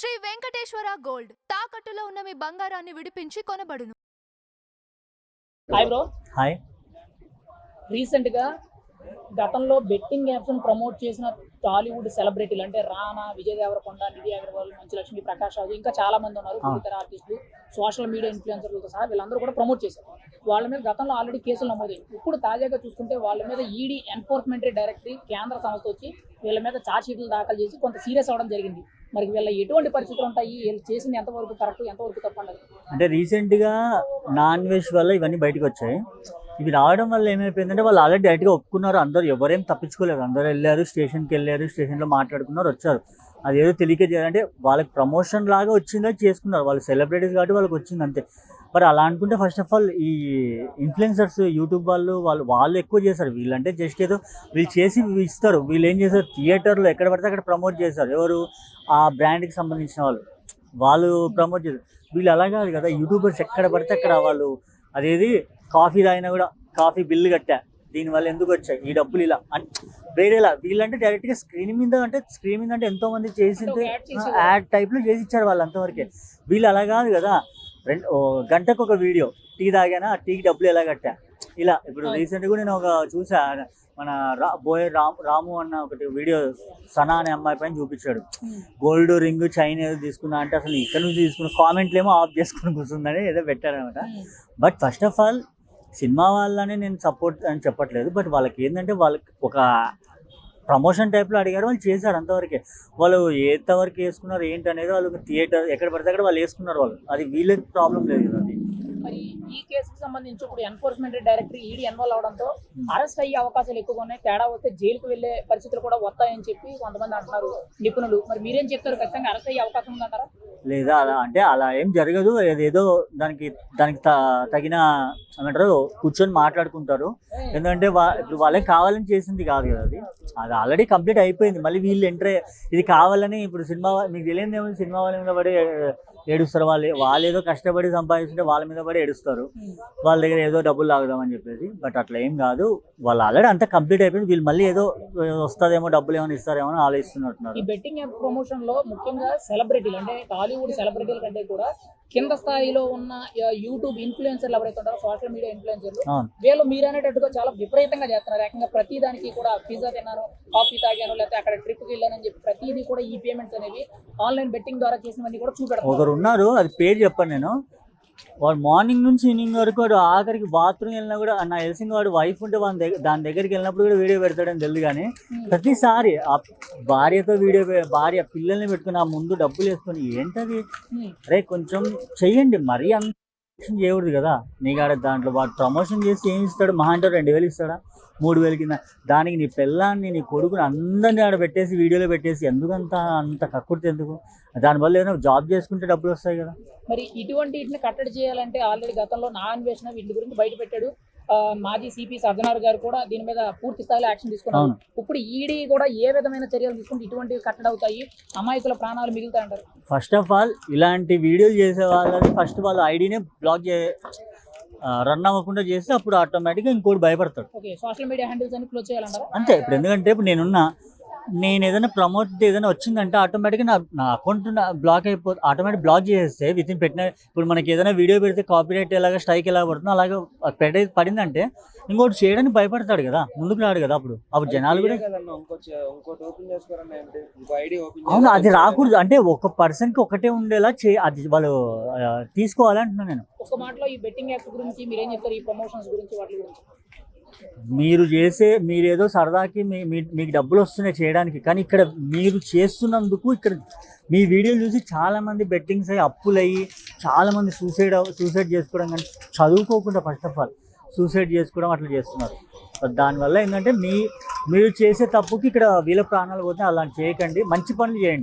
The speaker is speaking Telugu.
శ్రీ వెంకటేశ్వర గోల్డ్. తాకట్టులో ఉన్న మీ బంగారాన్ని విడిపించి కొనబడును. హాయ్ బ్రో హాయ్ రీసెంట్గా గతంలో బెట్టింగ్ యాప్స్ ప్రమోట్ చేసిన టాలీవుడ్ సెలబ్రిటీలు అంటే రానా విజయ్ దేవరకొండ నిధి అగర్వాల్ మంచు లక్ష్మి ప్రకాష్ రాజు ఇంకా చాలా మంది ఉన్నారు. ఇతర ఆర్టిస్టులు సోషల్ మీడియా ఇన్ఫ్లుయెన్సర్లతో సహా వీళ్ళందరూ కూడా ప్రమోట్ చేశారు. వాళ్ళ మీద గతంలో ఆల్రెడీ కేసులు నమోదయ్యాయి ఇప్పుడు తాజాగా చూసుకుంటే వాళ్ళ మీద ఈడీ ఎన్ఫోర్స్మెంట్ డైరెక్టరీ కేంద్ర సంస్థ వచ్చి వీళ్ళ మీద ఛార్జ్ షీట్లు దాఖలు చేసి కొంత సీరియస్ అవ్వడం జరిగింది. మరి వీళ్ళ ఎటువంటి పరిస్థితులు ఉంటాయి? వీళ్ళు చేసింది ఎంతవరకు కరెక్ట్ ఎంతవరకు తప్పండి అంటే రీసెంట్గా నాన్ వెజ్ వల్ల ఇవన్నీ బయటకు వచ్చాయి. ఇవి రావడం వల్ల ఏమైపోయిందంటే వాళ్ళు ఆల్రెడీ డైరెక్ట్గా ఒప్పుకున్నారు. అందరూ ఎవరేం తప్పించుకోలేరు. అందరూ వెళ్ళారు స్టేషన్కి వెళ్ళారు స్టేషన్లో మాట్లాడుకున్నారు వచ్చారు. అది ఏదో తెలియక చేయాలంటే వాళ్ళకి ప్రమోషన్ లాగా వచ్చిందా చేసుకున్నారు. వాళ్ళు సెలబ్రిటీస్ కాబట్టి వాళ్ళకి వచ్చింది అంతే. మరి అలా అనుకుంటే ఫస్ట్ ఆఫ్ ఆల్ ఈ ఇన్ఫ్లుయెన్సర్స్ యూట్యూబ్ వాళ్ళు వాళ్ళు వాళ్ళు ఎక్కువ చేశారు వీళ్ళంటే జస్ట్ ఏదో వీళ్ళు చేసి ఇస్తారు. వీళ్ళు ఏం చేశారు థియేటర్లో ఎక్కడ పడితే అక్కడ ప్రమోట్ చేశారు ఎవరు? ఆ బ్రాండ్కి సంబంధించిన వాళ్ళు. వాళ్ళు ప్రమోట్ చేశారు వీళ్ళు అలా కాదు కదా. యూట్యూబర్స్ ఎక్కడ పడితే అక్కడ వాళ్ళు అదేది? కాఫీ తాగినా కూడా కాఫీ బిల్లు కట్టా. దీనివల్ల ఎందుకు వచ్చాయి? ఈ డబ్బులు ఇలా అన్- వేరేలా. వీళ్ళంటే డైరెక్ట్గా స్క్రీన్ మీద అంటే స్క్రీన్ మీద అంటే ఎంతో మంది చేసింటే ఒక యాడ్ చేసేవారు. యాడ్ టైప్లో చేసి ఇచ్చారు వాళ్ళు అంతవరకే. వీళ్ళు అలా కాదు కదా. రెండు గంటకు ఒక వీడియో. టీ తాగానా? ఆ టీకి డబ్బులు ఎలా కట్టా? ఇలా. ఇప్పుడు. రీసెంట్గా నేను ఒక చూసా మన రా బోయ్ రామ్ రాము అన్న ఒకటి వీడియో సనా అనే అమ్మాయి పైన చూపించాడు. గోల్డ్ రింగ్ చైన్ ఏదో తీసుకున్నా అంటే అసలు ఇక్కడ నుంచి తీసుకున్న కామెంట్లు ఏమో ఆఫ్ చేసుకుని కూర్చుందని ఏదో పెట్టారనమాట బట్ ఫస్ట్ ఆఫ్ ఆల్ సినిమా వాళ్ళని నేను సపోర్ట్ అని చెప్పట్లేదు. బట్ వాళ్ళకి ఏంటంటే వాళ్ళకి ఒక ప్రమోషన్ టైప్లో అడిగారు వాళ్ళు చేశారు అంతవరకే. వాళ్ళు ఎంతవరకు వేసుకున్నారు ఏంటి అనేది వాళ్ళు థియేటర్ ఎక్కడ పడితే అక్కడ వాళ్ళు వేసుకున్నారు వాళ్ళు. అది వీళ్ళకి ప్రాబ్లం లేదు కదా అది ఈ కేసుకి సంబంధించి ఇప్పుడు ఎన్ఫోర్స్మెంట్ డైరెక్టరీ ఈడీ ఇన్వాల్వ్ అవడంతో అరెస్ట్ అయ్యే అవకాశాలు ఎక్కువగా ఉన్నాయి. తేడా వస్తే జైలుకు వెళ్ళే పరిస్థితులు కూడా వస్తాయని చెప్పి కొంతమంది అంటున్నారు నిపుణులు. మరి మీరేం చెప్తారు? ఖచ్చితంగా అరెస్ట్ అయ్యే అవకాశం ఉందంటారా లేదా అలా అంటే అలా ఏం జరగదు. ఏదో దానికి దానికి తగిన ఏమంటారు? కూర్చొని మాట్లాడుకుంటారు. ఎందుకంటే వా ఇప్పుడు వాళ్ళకి కావాలని చేసింది కాదు కదా అది. అది ఆల్రెడీ కంప్లీట్ అయిపోయింది. మళ్ళీ వీళ్ళు ఎంటర్ ఇది కావాలని ఇప్పుడు సినిమా మీకు తెలియదు ఏమో సినిమా వాళ్ళ మీద పడి ఏడుస్తారు. వాళ్ళు వాళ్ళు ఏదో కష్టపడి సంపాదిస్తుంటే వాళ్ళ మీద పడి ఏడుస్తారు. వాళ్ళ దగ్గర ఏదో డబ్బులు లాగుదామని చెప్పేసి. బట్ అట్లా ఏం కాదు. వాళ్ళు ఆల్రెడీ అంతా కంప్లీట్ అయిపోయింది. వీళ్ళు మళ్ళీ ఏదో వస్తుందేమో డబ్బులు ఏమైనా ఇస్తారేమో అని ఈ ఆలోచిస్తున్నట్టున్నారు బెట్టింగ్ యాప్ ప్రమోషన్లో ముఖ్యంగా సెలబ్రిటీలు అంటే టాలీవుడ్ సెలబ్రిటీల కంటే కూడా కింద స్థాయిలో ఉన్న యూట్యూబ్ ఇన్ఫ్లుయెన్సర్లు ఎవరైతే ఉంటారో సోషల్ మీడియా ఇన్ఫ్లుయెన్సర్లు వీళ్ళు మీరు అనేటట్టుగా చాలా విపరీతంగా చేస్తున్నారు. ఏకంగా ప్రతి దానికి కూడా పిజ్జా తిన్నాను కాఫీ తాగాను లేకపోతే అక్కడ ట్రిప్కి వెళ్ళానని చెప్పి ప్రతిదీ కూడా ఈ పేమెంట్స్ అనేవి ఆన్లైన్ బెట్టింగ్ ద్వారా చేసినవన్నీ కూడా చూపెడతారు. ఒకరు ఉన్నారు అది పేరు చెప్పను నేను. వాడు మార్నింగ్ నుంచి ఈవినింగ్ వరకు వాడు ఆఖరికి బాత్రూమ్ వెళ్ళినా కూడా నాకు తెలిసిన వాడు వైఫ్ ఉంటే వాని దగ్గర దాని దగ్గరికి వెళ్ళినప్పుడు కూడా వీడియో పెడతాడని తెలియదు కానీ ప్రతిసారి ఆ భార్యతో వీడియో భార్య పిల్లల్ని పెట్టుకుని ఆ ముందు డబ్బులు వేసుకొని ఏంటది. అరే కొంచెం చెయ్యండి మరీ అంత చేయకూడదు కదా. నీకు ఆడ దాంట్లో వాడు ప్రమోషన్ చేసి ఏం ఇస్తాడు? మహా అంటే రెండు వేలు ఇస్తాడా? మూడు వేలు కింద. దానికి నీ పిల్లాన్ని నీ కొడుకుని అందరినీ ఆడ పెట్టేసి వీడియోలో పెట్టేసి ఎందుకంత అంత కక్కుర్తి ఎందుకు? దానివల్ల ఏదైనా జాబ్ చేసుకుంటే డబ్బులు వస్తాయి కదా. మరి ఇటువంటి వీటిని కట్టడి చేయాలంటే ఆల్రెడీ గతంలో నా అన్వేషణ వీటి గురించి బయట పెట్టాడు. మాజీ సిపి సజ్జనార్ గారు కూడా దీని మీద పూర్తి స్థాయిలో యాక్షన్ తీసుకున్నారు. ఇప్పుడు ఈడీ కూడా ఏ విధమైన చర్యలు తీసుకుంటే ఇటువంటివి కట్టడి అవుతాయి? అమాయకుల ప్రాణాలు మిగులుతాయంటారు. ఫస్ట్ ఆఫ్ ఆల్ ఇలాంటి వీడియోలు చేసే వాళ్ళని ఫస్ట్ వాళ్ళ ఐడినే బ్లాక్ చే రన్ అవ్వకుండా చేస్తే అప్పుడు ఆటోమేటిక్గా ఇంకోటి భయపడతాడు. ఓకే సోషల్ మీడియా హ్యాండిల్స్ అన్ని క్లోజ్ చేయాలంటారా? అంతే ఇప్పుడు ఎందుకంటే ఇప్పుడు నేనున్నా నేను ఏదైనా ప్రమోట్ ఏదైనా వచ్చిందంటే ఆటోమేటిక్గా నా నా అకౌంట్ బ్లాక్ అయిపో ఆటోమేటిక్ బ్లాక్ చేసేస్తే విత్ ఇన్ పెట్టిన ఇప్పుడు మనకి ఏదైనా వీడియో పెడితే కాపీరైట్ ఎలాగ స్ట్రైక్ ఎలా పడుతుందో అలాగే పెడే పడిందంటే ఇంకోటి చేయడానికి భయపడతాడు కదా ముందుకు రాడు కదా అప్పుడు. అప్పుడు జనాలు కూడా అవును అది రాకూడదు. అంటే ఒక పర్సన్కి ఒకటే ఉండేలా చే అది వాళ్ళు ఆ, తీసుకోవాలి అంటున్నాను నేను. ఒక మాటలో ఈ బెట్టింగ్ యాప్స్ గురించి మీరేం చెప్తారు? ఈ ప్రమోషన్స్ గురించి వాటి గురించి? మీరు చేసే మీరేదో సరదాకి మీ మీ- మీకు డబ్బులు వస్తున్నాయి చేయడానికి కానీ ఇక్కడ మీరు చేస్తున్నందుకు ఇక్కడ మీ వీడియోలు చూసి చాలామంది బెట్టింగ్స్ అయ్యి అప్పులయ్యి అయ్యి చాలామంది సూసైడ్ సూసైడ్ చేసుకోవడం కానీ చదువుకోకుండా ఫస్ట్ ఆఫ్ ఆల్ సూసైడ్ చేసుకోవడం అట్లా చేస్తున్నారు. దానివల్ల ఏంటంటే మీ మీరు చేసే తప్పుకి ఇక్కడ వీళ్ళ ప్రాణాలు పోతే అలాంటి చేయకండి. మంచి పనులు చేయండి.